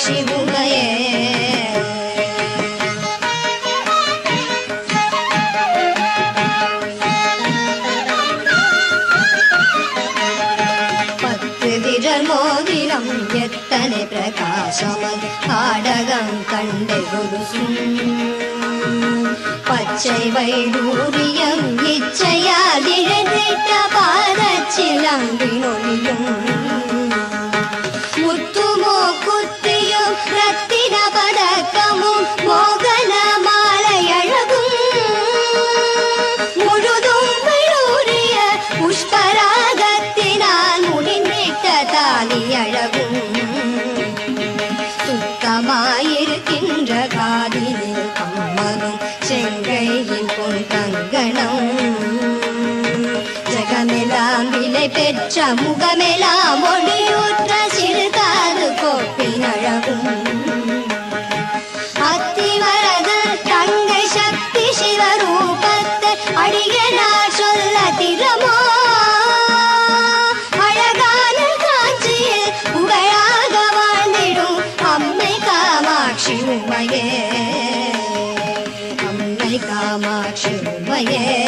ಶಿವುಮಯೇ மோதிரம் எத்தனை பிரகாசமது பாடகம் கண்டு குருசும் பச்சை வைடூரியம் இச்சையாதிழந்திட்ட பாதச்சிலம்பினொழியும் முகமெலாம் ஒளியூற்ற சிறுகாது கோப்பின் அழகும் அத்திவரது தங்கை சக்தி சிவரூபத்தை அடிகளார் சொல்ல திறமோ? அழகான காட்சியில் புகழாக வாழ்ந்திடும் அம்மை காமாட்சி உமையே. அம்மை காமாட்சி உமையே.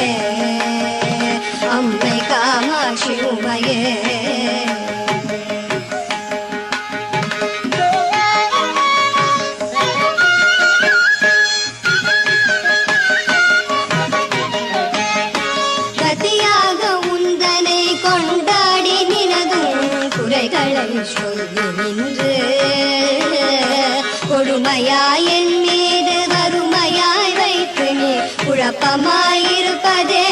சிறப்பமாயிருப்பதே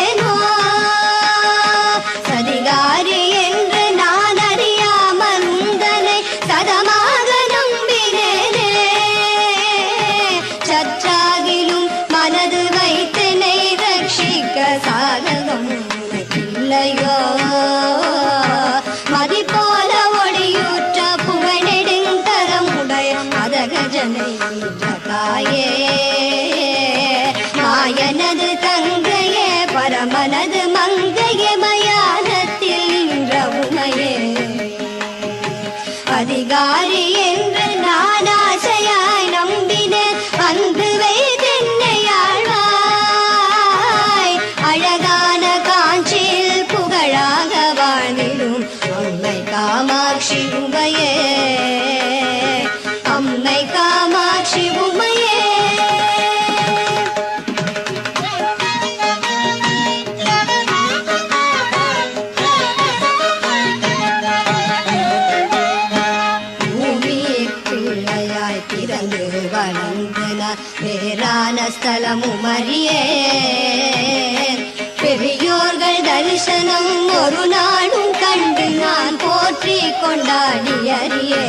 பெரியோர்கள் தரிசனம் ஒரு நாளும் கண்டு நான் போற்றி கொண்டாடியறியே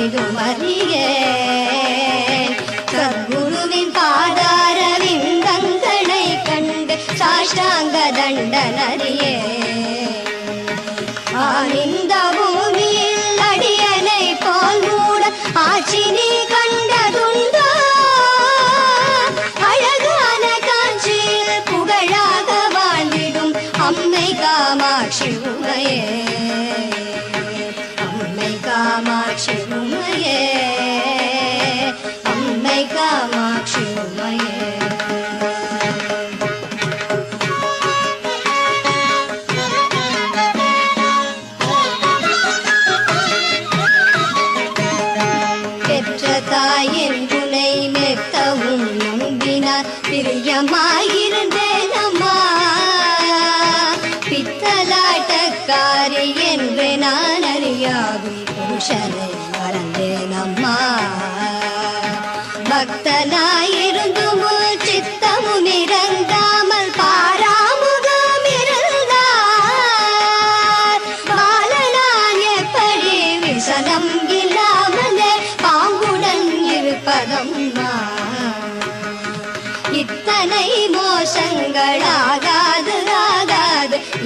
ಮೆದು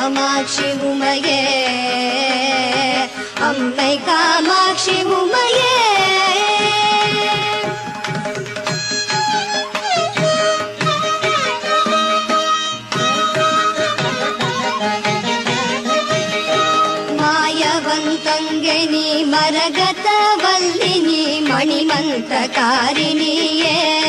காமாட்சி உமையே அம்மை காமாட்சி உமையே. மாயவந்தங்கனி மரகத வல்லினி மணிமந்த காரிணியே.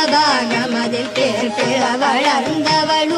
மலதாக மதில் கேட்டு வளர்ந்தவள்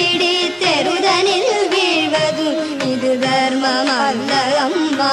பிடித்தெருதனில் வீழ்வதும் இது தர்மமல்ல அம்மா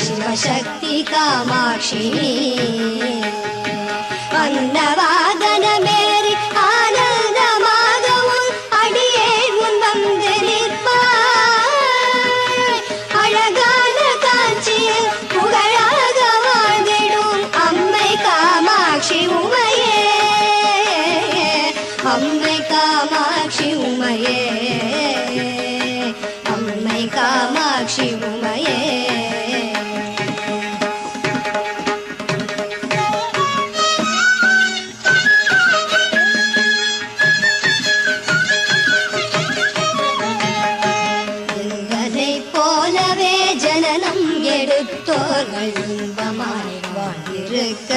शिवशक्ति कामाक्षिणी। अन्न நாங்கள் இன்பமாய் வாழ்ந்திருக்க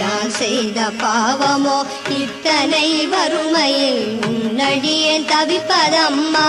யான் செய்த பாவமோ இத்தனை வறுமையில் உன்னடியே தவிப்பதம்மா.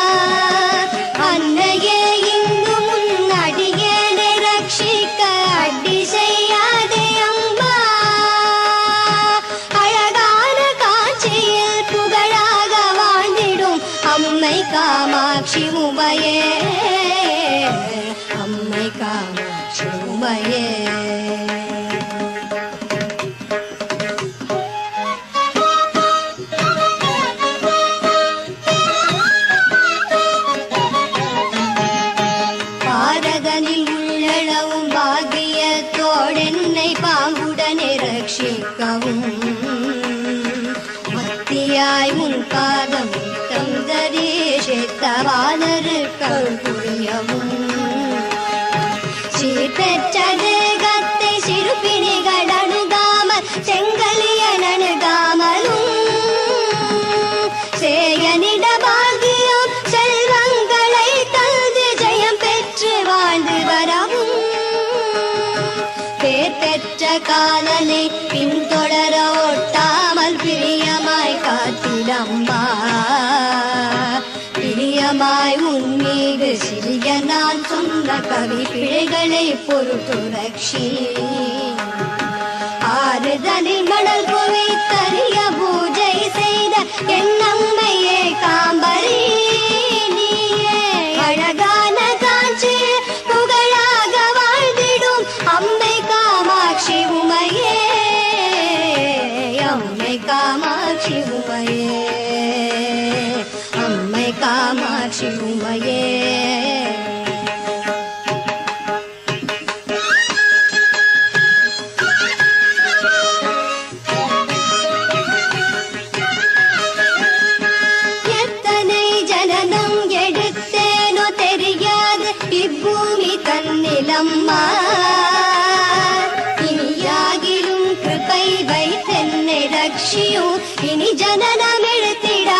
मत्यायङ्कादं कं दरीशे तवानृकम् பாவி பிழைகளை பொருட்டு ரக்ஷி ஆறுதனை மணல் குவித்தறிய பூஜை செய்த என் அம்மையே காம்பரி. நீயே அழகான காட்சி புகழாக காமாட்சி உமையே. அம்மை காமாட்சி உமையே. இனி ஜனனம் எடுத்திடாமல்